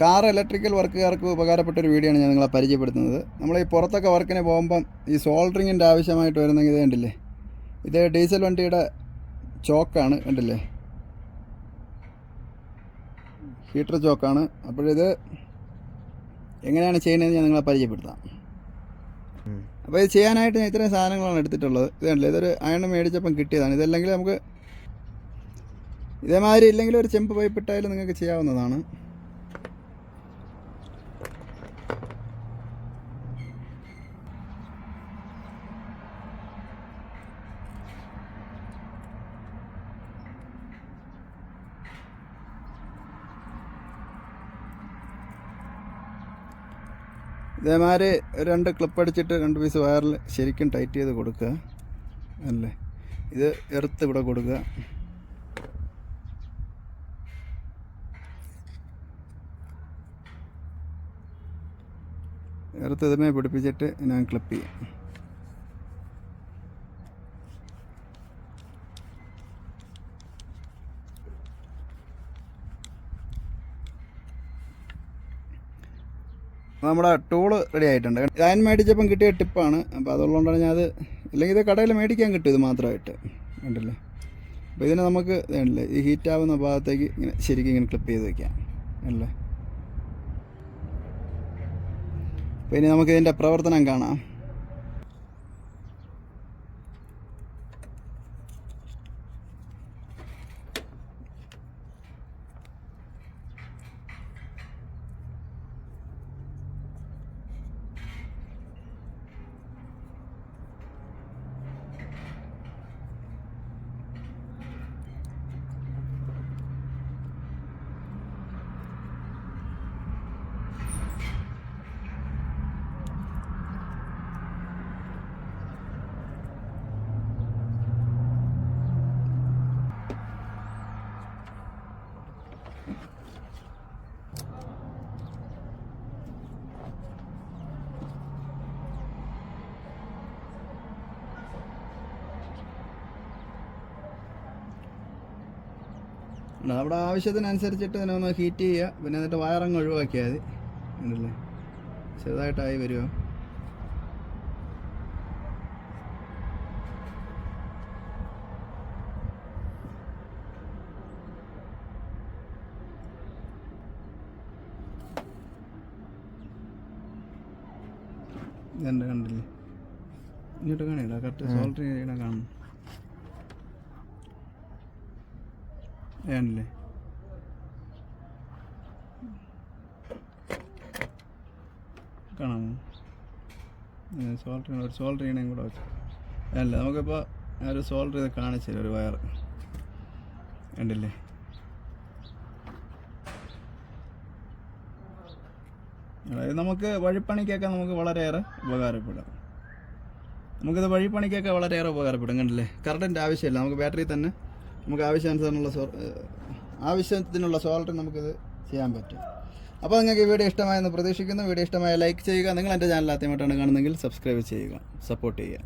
Car electrical വർക്കുകാർക്ക് ഉപകാരപ്പെട്ട ഒരു video ആണ് ഞാൻ നിങ്ങളെ പരിചയപ്പെടുത്തുന്നത്. നമ്മൾ ഈ പുറത്തൊക്കെ വർക്കിന് പോകുമ്പം ഈ സോൾഡറിങ്ങിന്റെ ആവശ്യമായിട്ട് വരുന്നെങ്കിൽ ഇത് കണ്ടില്ലേ? ഇത് ഡീസൽ വണ്ടിയുടെ ചോക്കാണ് കണ്ടില്ലേ? ഹീറ്റർ ചോക്കാണ്. അപ്പോഴിത് എങ്ങനെയാണ് ചെയ്യുന്നതെന്ന് ഞാൻ നിങ്ങളെ പരിചയപ്പെടുത്താം. അപ്പോൾ ഇത് ചെയ്യാനായിട്ട് ഞാൻ ഇത്രയും സാധനങ്ങളാണ് എടുത്തിട്ടുള്ളത്. ഇത് കണ്ടില്ലേ? ഇതൊരു അയൺ മേടിച്ചപ്പം കിട്ടിയതാണ്. ഇതല്ലെങ്കിൽ നമുക്ക് ഇതേമാതിരി ഇല്ലെങ്കിൽ ഒരു ചെമ്പ് പൈപ്പ് ഇട്ടായാലും നിങ്ങൾക്ക് ചെയ്യാവുന്നതാണ്. ഇതേമാതിരി രണ്ട് ക്ലിപ്പ് അടിച്ചിട്ട് രണ്ട് പീസ് വയറിൽ ശരിക്കും ടൈറ്റ് ചെയ്ത് കൊടുക്കുക. അല്ലേ? ഇത് എർത്ത് ഇവിടെ കൊടുക്കുക. എർത്ത് ഇതിനെ പിടിപ്പിച്ചിട്ട് ഞാൻ ക്ലിപ്പ് ചെയ്യാം. നമ്മുടെ ടൂൾ റെഡി ആയിട്ടുണ്ട്. ഞാൻ മേടിച്ചപ്പം കിട്ടിയ ടിപ്പാണ്. അപ്പോൾ അതുള്ളതുകൊണ്ടാണ് ഞാൻ അത് അല്ലെങ്കിൽ ഇത് കടയിൽ മേടിക്കാൻ കിട്ടും ഇത് മാത്രമായിട്ട്. കണ്ടില്ലേ? അപ്പോൾ ഇതിനെ നമുക്ക് ഇതല്ലേ ഈ ഹീറ്റ് ആവുന്ന ഭാഗത്തേക്ക് ഇങ്ങനെ ശരിക്കും ഇങ്ങനെ ക്ലിപ്പ് ചെയ്ത് വയ്ക്കാം അല്ലേ? അപ്പോൾ ഇനി നമുക്ക് ഇതിന്റെ പ്രവർത്തനം കാണാം. നമ്മുടെ ആവശ്യത്തിനനുസരിച്ചിട്ട് ഇതിനെ ഒന്ന് ഹീറ്റ് ചെയ്യുക. പിന്നെ എന്നിട്ട് വയറങ്ങ് ഒഴിവാക്കിയാൽ മതി. ഉണ്ടല്ലേ ചെറുതായിട്ടായി വരുമോ ഇതെന്റെ കണ്ടില്ലേ? ഇങ്ങോട്ട് കാണില്ല കറക്റ്റ് സോൾട്ടർ ചെയ്യണം കാണും ഏണല്ലേ കാണാമോ? സോൾട്ട് ഒരു സോൾട്ട് ചെയ്യണേയും കൂടെ വെച്ചു. അല്ല നമുക്കിപ്പോൾ ഒരു സോൾട്ട് ചെയ്ത് കാണിച്ചു തരാം ഒരു വയർ കണ്ടില്ലേ? അതായത് നമുക്ക് വഴിപ്പണിക്കൊക്കെ നമുക്ക് വളരെയേറെ ഉപകാരപ്പെടും. നമുക്കിത് വഴിപ്പണിക്കൊക്കെ വളരെയേറെ ഉപകാരപ്പെടും കണ്ടില്ലേ? കറണ്ടിന്റെ ആവശ്യമില്ല. നമുക്ക് ബാറ്ററി തന്നെ നമുക്ക് ആവശ്യാനുസരണമുള്ള സോ ആവശ്യത്തിനുള്ള സോൾട്ട് നമുക്കിത് ചെയ്യാൻ പറ്റും. അപ്പോൾ നിങ്ങൾക്ക് വീഡിയോ ഇഷ്ടമായെന്ന് പ്രതീക്ഷിക്കുന്നു. വീഡിയോ ഇഷ്ടമായ ലൈക്ക് ചെയ്യുക. നിങ്ങൾ എന്റെ ചാനൽ ആദ്യമായിട്ടാണ് കാണുന്നതെങ്കിൽ സബ്സ്ക്രൈബ് ചെയ്യുക. സപ്പോർട്ട് ചെയ്യുക.